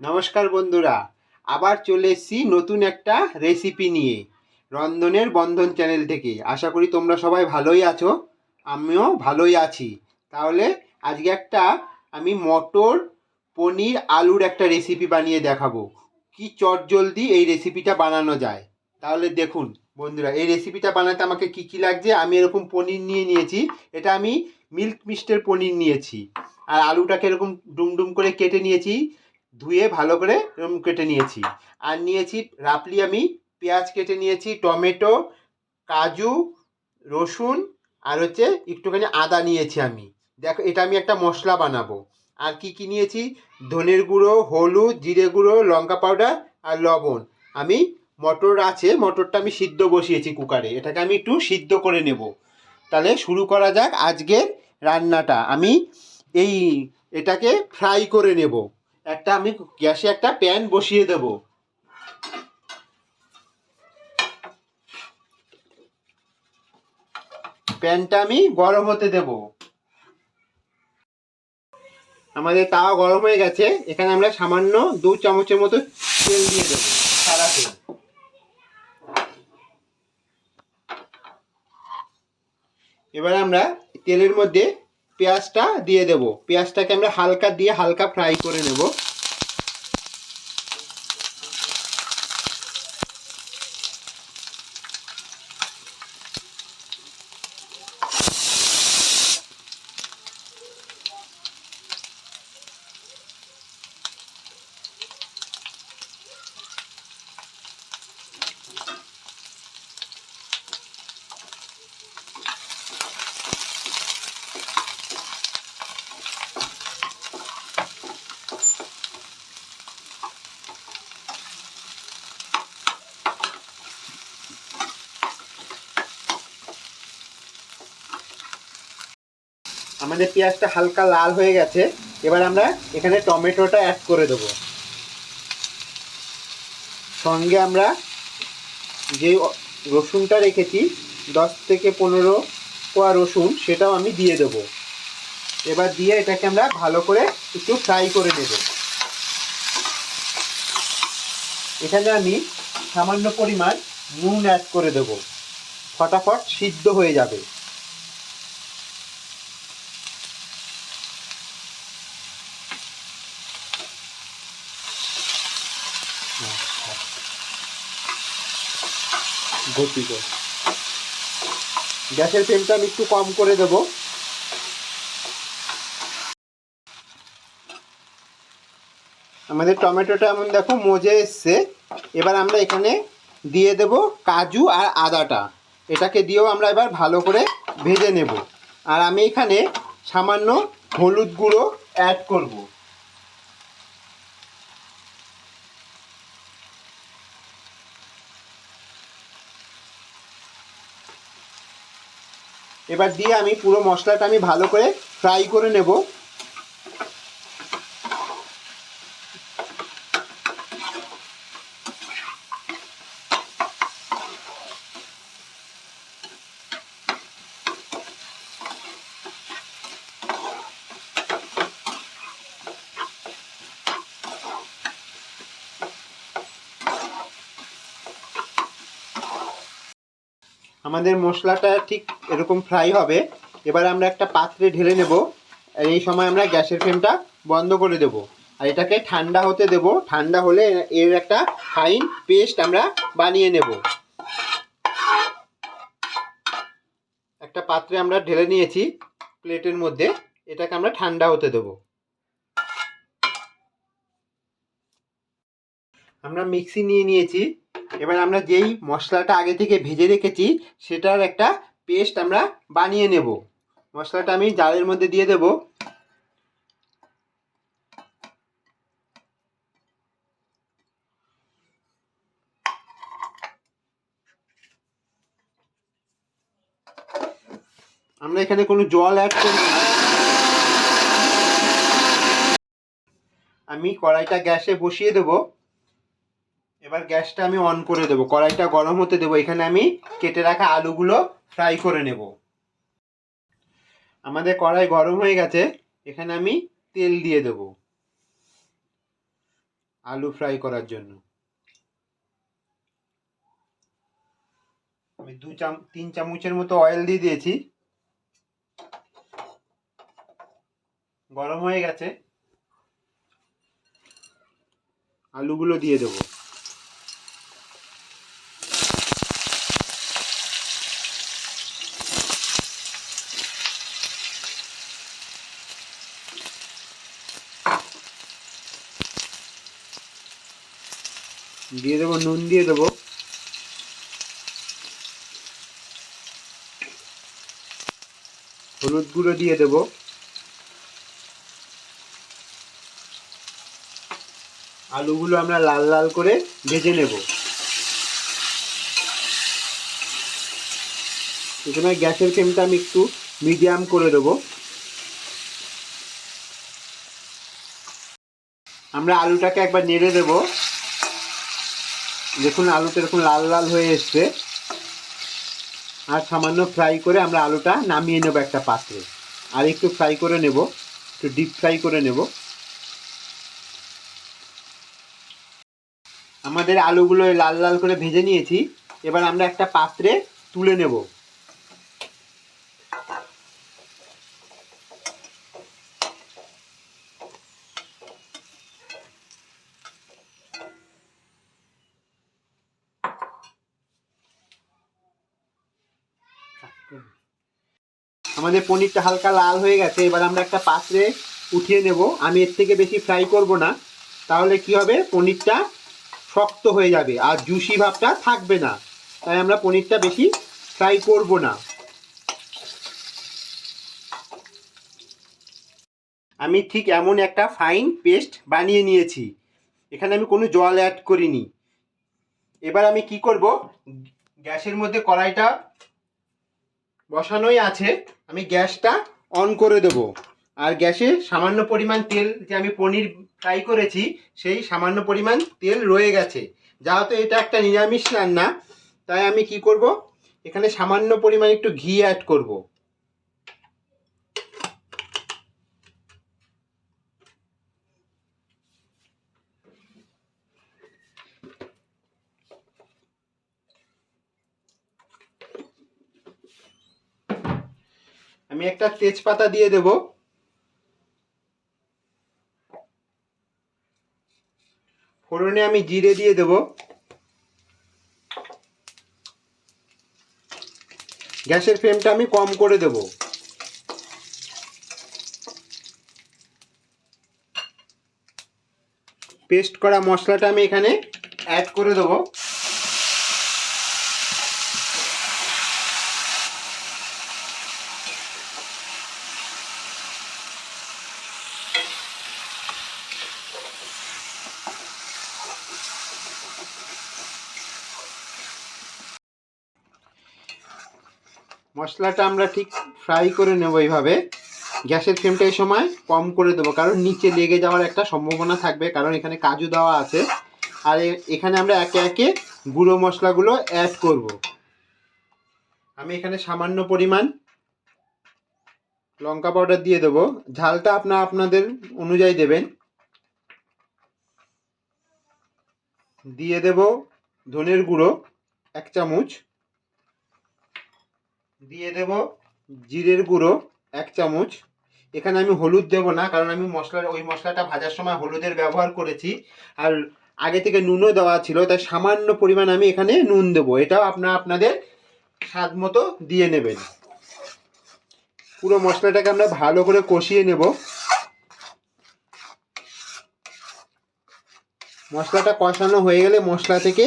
নমস্কার বন্ধুরা, আবার চলে এসেছি নতুন একটা রেসিপি নিয়ে রন্ধনের বন্ধন চ্যানেল থেকে। আশা করি তোমরা সবাই ভালোই আছো, আমিও ভালোই আছি। তাহলে আজকে একটা আমি মটর পনির আলুর একটা রেসিপি বানিয়ে দেখাবো। কি চটজলদি এই রেসিপিটা বানানো যায়। তাহলে দেখুন বন্ধুরা, এই রেসিপিটা বানাতে আমাকে কি কি লাগছে, আমি এরকম পনির নিয়ে নিয়েছি। এটা আমি মিল্ক মিস্টের পনির নিয়েছি। আর আলুটাকে এরকম ডুমডুম করে কেটে নিয়েছি। ধুয়ে ভালো করে কেটে নিয়েছি। আর নিয়েছি রাপলি আমি পেঁয়াজ কেটে নিয়েছি, টমেটো, কাজু, রসুন, আর হচ্ছে একটুখানি আদা নিয়েছি আমি। দেখো, এটা আমি একটা মশলা বানাবো। আর কি কি নিয়েছি? ধনের গুঁড়ো, হলুদ, জিরে গুঁড়ো, লঙ্কা পাউডার আর লবণ। আমি মটর আছে, মটরটা আমি সিদ্ধ বসিয়েছি কুকারে। এটাকে আমি একটু সিদ্ধ করে নেব। তাহলে শুরু করা যাক আজকের রান্নাটা। আমি এই এটাকে ফ্রাই করে নেব। একটা আমি গ্যাসে একটা প্যান বসিয়ে দেব। প্যানটা আমি গরম হতে দেব। আমাদের তাওয়া গরম হয়ে গেছে। এখানে আমরা সামান্য দু চামচের মতো তেল দিয়ে দেবো, সাদা তেল। এবার আমরা তেলের মধ্যে পেঁয়াজটা দিয়ে দেব। পেঁয়াজটাকে আমরা হালকা দিয়ে হালকা ফ্রাই করে নেব। আমাদের পেঁয়াজটা হালকা লাল হয়ে গেছে, এবার আমরা এখানে টমেটোটা অ্যাড করে দেব। সঙ্গে আমরা যে রসুনটা রেখেছি, দশ থেকে পনেরো কোয়া রসুন, সেটাও আমি দিয়ে দেব। এবার দিয়ে এটাকে আমরা ভালো করে একটু ফ্রাই করে নেব। এখানে আমি সামান্য পরিমাণ নুন অ্যাড করে দেব। ফটাফট সিদ্ধ হয়ে যাবে। ভর্তি করে। গ্যাসের ফ্লেমটা আমি একটু কম করে দেব। আমাদের টমেটোটা এমন দেখো মজে এসছে। এবার আমরা এখানে দিয়ে দেব কাজু আর আদাটা। এটাকে দিয়েও আমরা এবার ভালো করে ভেজে নেব। আর আমি এখানে সামান্য হলুদ গুঁড়ো অ্যাড করব। এবার দিয়ে আমি পুরো মশলাটা আমি ভালো করে ফ্রাই করে নেব। আমাদের মশলাটা ঠিক এরকম ফ্রাই হবে। এবার আমরা একটা পাত্রে ঢেলে নেব। এই সময় আমরা গ্যাসের ফ্লেমটা বন্ধ করে দেব। আর এটাকে ঠান্ডা হতে দেব। ঠান্ডা হলে এর একটা ফাইন পেস্ট আমরা বানিয়ে নেব। একটা পাত্রে আমরা ঢেলে নিয়েছি প্লেটের মধ্যে। এটাকে আমরা ঠান্ডা হতে দেব। আমরা মিক্সি নিয়ে নিয়েছি। এবার আমরা যেই মশলাটা আগে থেকে ভেজে রেখেছি, সেটার একটা পেস্ট আমরা বানিয়ে নেব। মশলাটা আমি জালের মধ্যে দিয়ে দেব। আমরা এখানে কোনো জল অ্যাড করি। আমি কড়াইটা গ্যাসে বসিয়ে দেবো। এবার গ্যাসটা আমি অন করে দেবো। কড়াইটা গরম হতে দেবো। এখানে আমি কেটে রাখা আলুগুলো ফ্রাই করে নেব। আমাদের কড়াই গরম হয়ে গেছে। এখানে আমি তেল দিয়ে দেবো আলু ফ্রাই করার জন্য। আমি দু চাম, তিন চামচের মতো অয়েল দিয়ে দিয়েছি। গরম হয়ে গেছে। আলুগুলো দিয়ে দেবো। দিয়ে দেবো, নুন দিয়ে দেবো। হলুদ গুঁড়ো দিয়ে দেবো। আলুগুলো আমরা লাল লাল করে ভেজে নেব। প্রথমে গ্যাসের ফ্লেমটা আমি একটু মিডিয়াম করে দেবো। আমরা আলুটাকে একবার নেড়ে দেবো। দেখুন আলুটা এরকম লাল লাল হয়ে এসছে। আর সামান্য ফ্রাই করে আমরা আলুটা নামিয়ে নেব একটা পাত্রে। আর একটু ফ্রাই করে নেব, একটু ডিপ ফ্রাই করে নেব। আমাদের আলুগুলো লাল লাল করে ভেজে নিয়েছি। এবার আমরা একটা পাত্রে তুলে নেব। আমাদের পনিরটা হালকা লাল হয়ে গেছে, এবার আমরা একটা পাত্রে উঠিয়ে নেব। আমি এর থেকে বেশি ফ্রাই করব না। তাহলে কি হবে? পনিরটা শক্ত হয়ে যাবে আর জুসি ভাবটা থাকবে না। তাই আমরা পনিরটা বেশি ফ্রাই করব না। আমি ঠিক এমন একটা ফাইন পেস্ট বানিয়ে নিয়েছি। এখানে আমি কোনো জল অ্যাড করিনি। এবার আমি কি করব? গ্যাসের মধ্যে কড়াইটা বসানোই আছে। আমি গ্যাসটা অন করে দেব। আর গ্যাসে সামান্য পরিমাণ তেল যে আমি পনির ফ্রাই করেছি, সেই সামান্য পরিমাণ তেল রয়ে গেছে। যেহেতু এটা একটা নিরামিষ রান্না, তাই আমি কি করব? এখানে সামান্য পরিমাণ একটু ঘি অ্যাড করব আমি একটা তেজপাতা দিয়ে দেব। ফোড়নে আমি জিরে দিয়ে দেব। গ্যাসের ফ্লেমটা আমি কম করে দেব। পেস্ট করা মশলাটা আমি এখানে অ্যাড করে দেবো। মশলাটা আমরা ঠিক ফ্রাই করে নেব এইভাবে। গ্যাসের ফ্লেমটা এই সময় কম করে দেবো, কারণ নিচে লেগে যাওয়ার একটা সম্ভাবনা থাকবে, কারণ এখানে কাজু দেওয়া আছে। আর এখানে আমরা একে একে গুঁড়ো মশলাগুলো অ্যাড করব। আমি এখানে সামান্য পরিমাণ লঙ্কা পাউডার দিয়ে দেবো। ঝালটা আপনার আপনাদের অনুযায়ী দেবেন। দিয়ে দেব ধনের গুঁড়ো, এক চামচ। দিয়ে দেব জিরের গুঁড়ো, এক চামচ। এখানে আমি হলুদ দেব না, কারণ আমি মশলার ওই মশলাটা ভাজার সময় হলুদের ব্যবহার করেছি। আর আগে থেকে নুনও দেওয়া ছিল, তাই সামান্য পরিমাণ আমি এখানে নুন দেবো। এটাও আপনারা আপনাদের স্বাদ মতো দিয়ে নেবেন। পুরো মশলাটাকে আমরা ভালো করে কষিয়ে নেব। মশলাটা কষানো হয়ে গেলে মশলা থেকে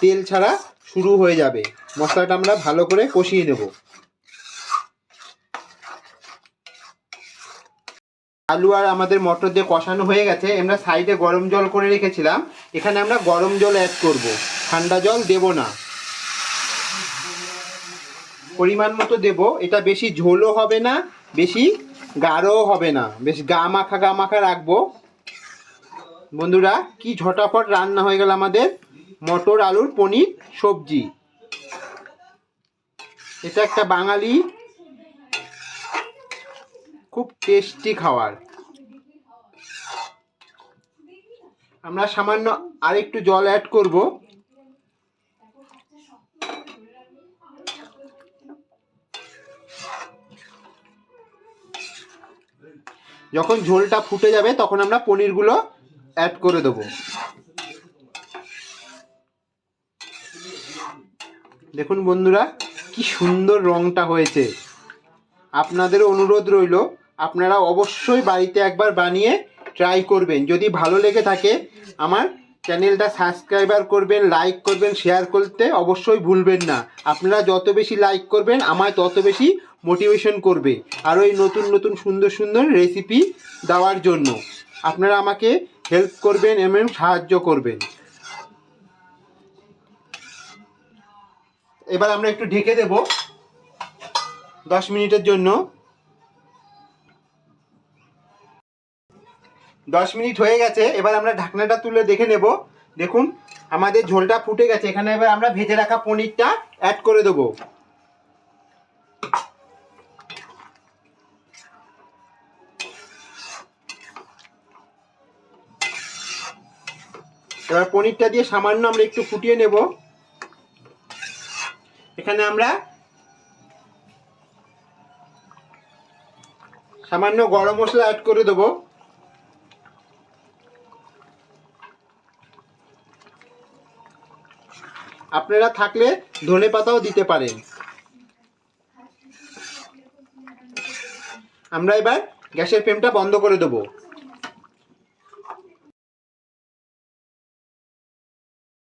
তেল ছাড়া শুরু হয়ে যাবে। মশলাটা আমরা ভালো করে কষিয়ে নেব। আলু আর আমাদের মটর দিয়ে কষানো হয়ে গেছে, আমরা সাইডে গরম জল করে রেখেছিলাম। এখানে আমরা গরম জল অ্যাড করব। ঠান্ডা জল দেব না। পরিমাণ মতো দেব। এটা বেশি ঝোলও হবে না, বেশি গাঢ়ও হবে না। বেশ গা মাখা গা মাখা রাখব। বন্ধুরা, কি ঝটাপট রান্না হয়ে গেল আমাদের মটর, আলুর পনির, সবজি। এটা একটা বাঙালি খুব টেস্টি খাবার আমরা সামান্য আরেকটু জল অ্যাড করব। যখন ঝোলটা ফুটে যাবে, তখন আমরা পনিরগুলো অ্যাড করে দেবো। দেখুন বন্ধুরা, কি সুন্দর রংটা হয়েছে। আপনাদের অনুরোধ রইল আপনারা অবশ্যই বাড়িতে একবার বানিয়ে ট্রাই করবেন। যদি ভালো লেগে থাকে, আমার চ্যানেলটা সাবস্ক্রাইবার করবেন লাইক করবেন শেয়ার করতে অবশ্যই ভুলবেন না। আপনারা যত বেশি লাইক করবেন, আমায় তত বেশি মোটিভেশন করবে। আরও এই নতুন নতুন, সুন্দর সুন্দর রেসিপি দেওয়ার জন্য। আপনারা আমাকে হেল্প করবেন এবং সাহায্য করবেন। এবার আমরা একটু ঢেকে দেব। দশ মিনিটের জন্য। দশ মিনিট হয়ে গেছে, এবার আমরা ঢাকনাটা তুলে দেখে নেব। দেখুন, আমাদের ঝোলটা ফুটে গেছে, এখানে এবার আমরা ভেজে রাখা পনিরটা অ্যাড করে দেবো। এবার পনিরটা দিয়ে সামান্য আমরা একটু ফুটিয়ে নেব। এখানে আমরা সামান্য গরম মশলা অ্যাড করে দেবো। আপনারা থাকলে ধনে পাতাও দিতে পারেন। আমরা এবার গ্যাসের ফ্লেমটা বন্ধ করে দেবো।